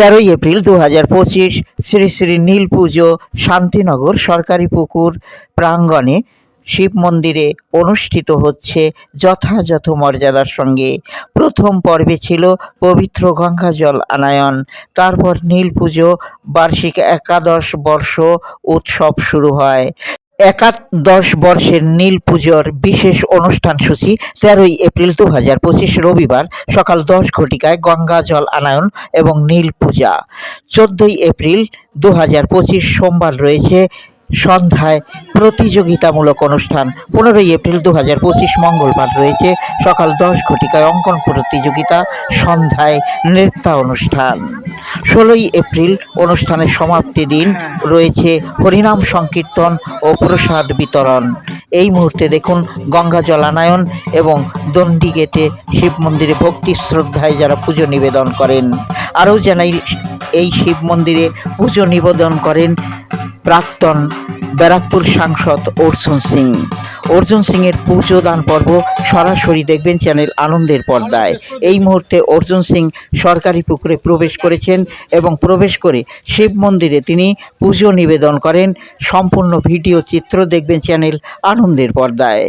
তেরোই এপ্রিল দু হাজার পঁচিশ শ্রী শ্রী নীল পুজো শান্তিনগর সরকারি পুকুর প্রাঙ্গণে শিব মন্দিরে অনুষ্ঠিত হচ্ছে যথাযথ মর্যাদার সঙ্গে। প্রথম পর্বে ছিল পবিত্র গঙ্গা জল আনায়ন। তারপর নীল পুজো, বার্ষিক একাদশ বর্ষ উৎসব শুরু হয়। একাদশ বর্ষের নীল পুজোর বিশেষ অনুষ্ঠান সূচি তেরোই এপ্রিল দু হাজার পঁচিশ রবিবার সকাল দশ ঘটিকায় গঙ্গা জল আনায়ন এবং নীল পূজা। চোদ্দই এপ্রিল দু হাজার পঁচিশ সোমবার রয়েছে সন্ধ্যায় প্রতিযোগিতামূলক অনুষ্ঠান। পনেরোই এপ্রিল দু হাজার পঁচিশ মঙ্গলবার রয়েছে সকাল দশ ঘটিকায় অঙ্কন প্রতিযোগিতা, সন্ধ্যায় নৃত্য অনুষ্ঠান। ষোলোই এপ্রিল অনুষ্ঠানের সমাপ্তি দিন রয়েছে হরিনাম সংকীর্তন ও প্রসাদ বিতরণ। এই মুহূর্তে দেখুন গঙ্গা জলানায়ন এবং দণ্ডি গেটে শিব মন্দিরে ভক্তি শ্রদ্ধায় যারা পুজো নিবেদন করেন। আরও জানাই, এই শিব মন্দিরে পুজো নিবেদন করেন প্রাক্তন ব্যারাকপুর সাংসদ অর্জুন সিং। অর্জুন সিংয়ের পুজো দান পর্ব সরাসরি দেখবেন চ্যানেল আনন্দের পর্দায়। এই মুহূর্তে অর্জুন সিং সরকারি পুকুরে প্রবেশ করেছেন এবং প্রবেশ করে শিব মন্দিরে তিনি পুজো নিবেদন করেন। সম্পূর্ণ ভিডিও চিত্র দেখবেন চ্যানেল আনন্দের পর্দায়।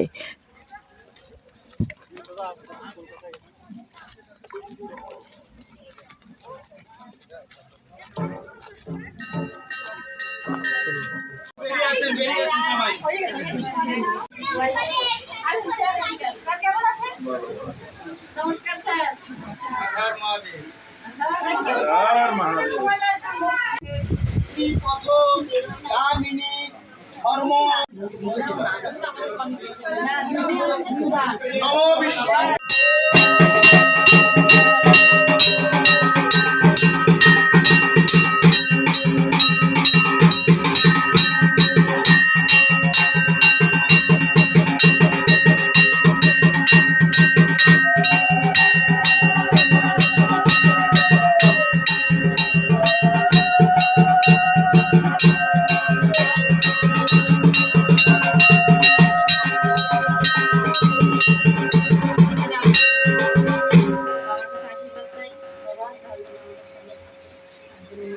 নমস্কার স্যার নম বিশ্ব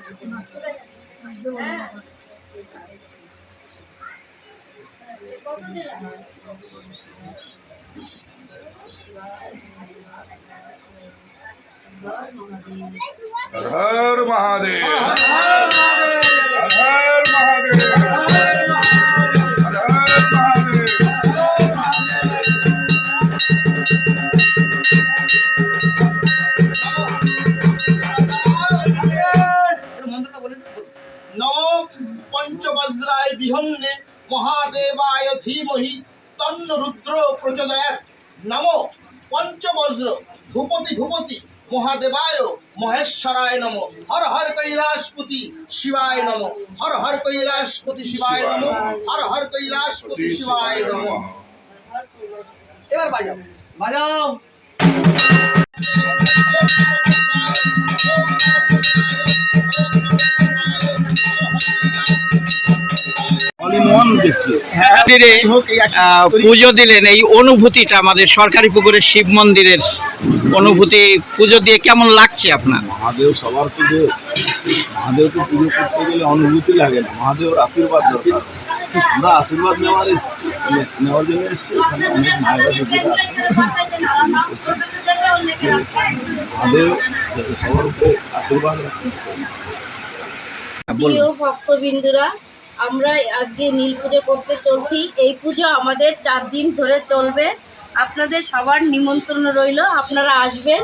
હર મહાદેવ মন্ত্রটা পঞ্চবজ্রায় বিহন্নে মহাদেবায় ধীমহি তন্ন রুদ্র প্রচোদয়াৎ। নম পঞ্চবজ্র ভূপতি ভূপতি মহাদেবায় মহেশ্বরায় নম। হর হর কৈলাসপতি শিবায় নম। হর হর কৈলাসপতি শিবায় নম। হর হর কৈলাসপতি শিবায় নম। এবার বাজাও। বাজাও। মন্দিরে আহ, পুজো দিলেন এই অনুভূতিটা আমাদের সরকারি পুকুরের শিব মন্দিরের অনুভূতি পুজো দিয়ে কেমন লাগছে আপনার? মহাদেব সবার পুজো মহাদেবকে পুজো করতে গেলে অনুভূতি লাগে না মহাদেবের আশীর্বাদ দরকার। আমরা আশীর্বাদ নেওয়ার এসেছি মানে নেওয়ার জন্য এসেছি এখানে অনেক মায়েরা দিদিরা আছে। মহাদেব যাতে সবার উপরে আশীর্বাদ প্রিয় ভক্তবিন্দুরা আমরা আজকে নীল পুজো করতে চলছি। এই পুজো আমাদের চার দিন ধরে চলবে। আপনাদের সবার নিমন্ত্রণ রইল। আপনারা আসবেন।